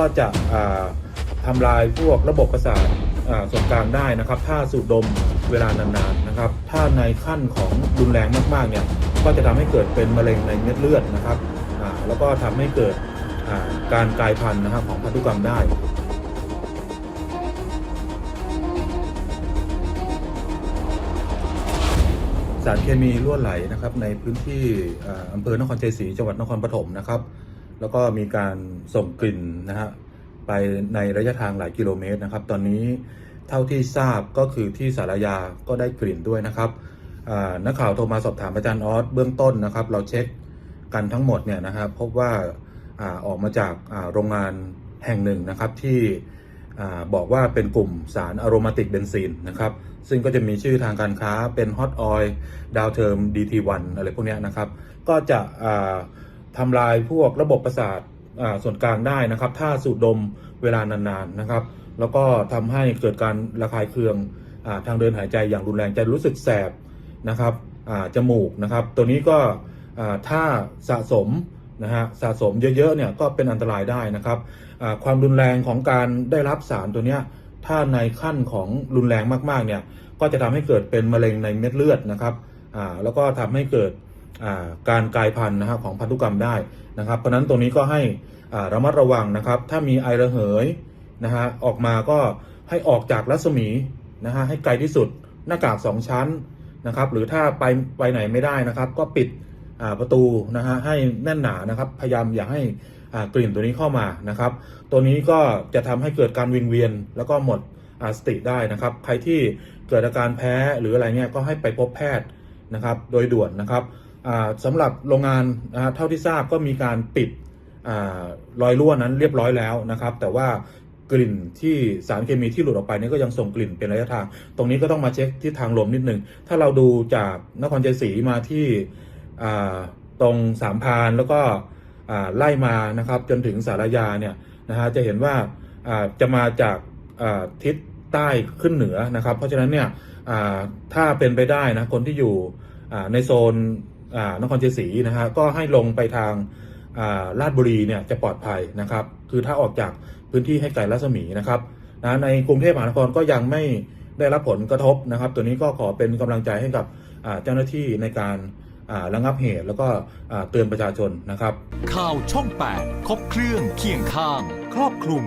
ก็จะอ่าทำลายพวกระบบประสาทส่วนกลางได้นะครับ ถ้าสูดดมเวลานานๆนะครับ ถ้าในขั้นของรุนแรงมากๆเนี่ยก็จะทำให้เกิดเป็นมะเร็งในเม็ดเลือดนะครับแล้วก็ทำให้เกิดการกลายพันธุ์นะครับของพันธุกรรมได้สารเคมีรั่วไหลนะครับในพื้นที่อ่าอำเภอนครชัยศรีจังหวัดนครปฐมนะครับ แล้วก็มีการส่งกลิ่นนะฮะไปในระยะทางหลายกิโลเมตรนะครับ ตอนนี้เท่าที่ทราบก็คือที่สารยาก็ได้กลิ่นด้วยนะครับนักข่าวโทรมาสอบถามอาจารย์ออสเบื้องต้นนะครับ เราเช็คกันทั้งหมดเนี่ยนะครับพบว่าอออกมาจากโรงงานแห่งหนึ่งนะครับที่อบอกว่าเป็นกลุ่มสารอะโรมาติกเบนซีนนะครับ ซึ่งก็จะมีชื่อทางการค้าเป็นฮอตออยล์ดาวเทอร์ม DT1 อะไรพวกนี้นะครับ ก็จะ อ่าทำลายพวกระบบประสาทส่วนกลางได้นะครับ ถ้าสูดดมเวลานานๆนะครับ แล้วก็ทำให้เกิดการระคายเคืองอทางเดินหายใจอย่างรุนแรงจะรู้สึกแสบนะครับจมูกนะครับ ตัวนี้ก็อ่าถ้าสะสมนะฮะสะสมเยอะๆเนี่ยก็เป็นอันตรายได้นะครับความรุนแรงของการได้รับสารตัวเนี้ยถ้าในขั้นของรุนแรงมากๆเนี่ยก็จะทำให้เกิดเป็นมะเร็งในเม็ดเลือดนะครับแล้วก็ทำให้เกิด การกลายพันธุ์นะครับของพันธุกรรมได้นะครับ เพราะฉะนั้นตรงนี้ก็ให้ระมัดระวังนะครับ ถ้ามีไอระเหยนะฮะออกมาก็ให้ออกจากรัศมีนะฮะให้ไกลที่สุดหน้ากากสองชั้นนะครับ หรือถ้าไปไปไหนไม่ได้นะครับ ก็ปิดประตูนะฮะให้แน่นหนานะครับ พยายามอย่าให้กลิ่นตัวนี้เข้ามานะครับ ตัวนี้ก็จะทำให้เกิดการวิงเวียนแล้วก็หมดสติได้นะครับ ใครที่เกิดอาการแพ้หรืออะไรเงี้ยก็ให้ไปพบแพทย์นะครับ โดยด่วนนะครับ สำหรับโรงงานนะเท่าที่ทราบก็มีการปิดรอยรั่วนั้นเรียบร้อยแล้วนะครับ แต่ว่ากลิ่นที่สารเคมีที่หลุดออกไปนี่ก็ยังส่งกลิ่นเป็นระยะทาง ตรงนี้ก็ต้องมาเช็คที่ทางลมนิดนึง ถ้าเราดูจากนครชัยศรีมาที่ตรงสามพานแล้วก็ไล่มานะครับจนถึงสารยาเนี่ยนะฮะจะเห็นว่าจะมาจากทิศใต้ขึ้นเหนือนะครับ เพราะฉะนั้นเนี่ยถ้าเป็นไปได้นะคนที่อยู่ในโซน นครชัยศรีนะฮะก็ให้ลงไปทางาลาดบุรีเนี่ยจะปลอดภัยนะครับ คือถ้าออกจากพื้นที่ให้ไกลรัศมีนะครับนะในกรุงเทพมหานครก็ยังไม่ได้รับผลกระทบนะครับ ตัวนี้ก็ขอเป็นกำลังใจให้กับเจ้าหน้าที่ในการระงับเหตุแล้วก็เตือนประชาชนนะครับ ข่าวช่อง 8 ครบเครื่องเคียงข้าง ครอบคลุม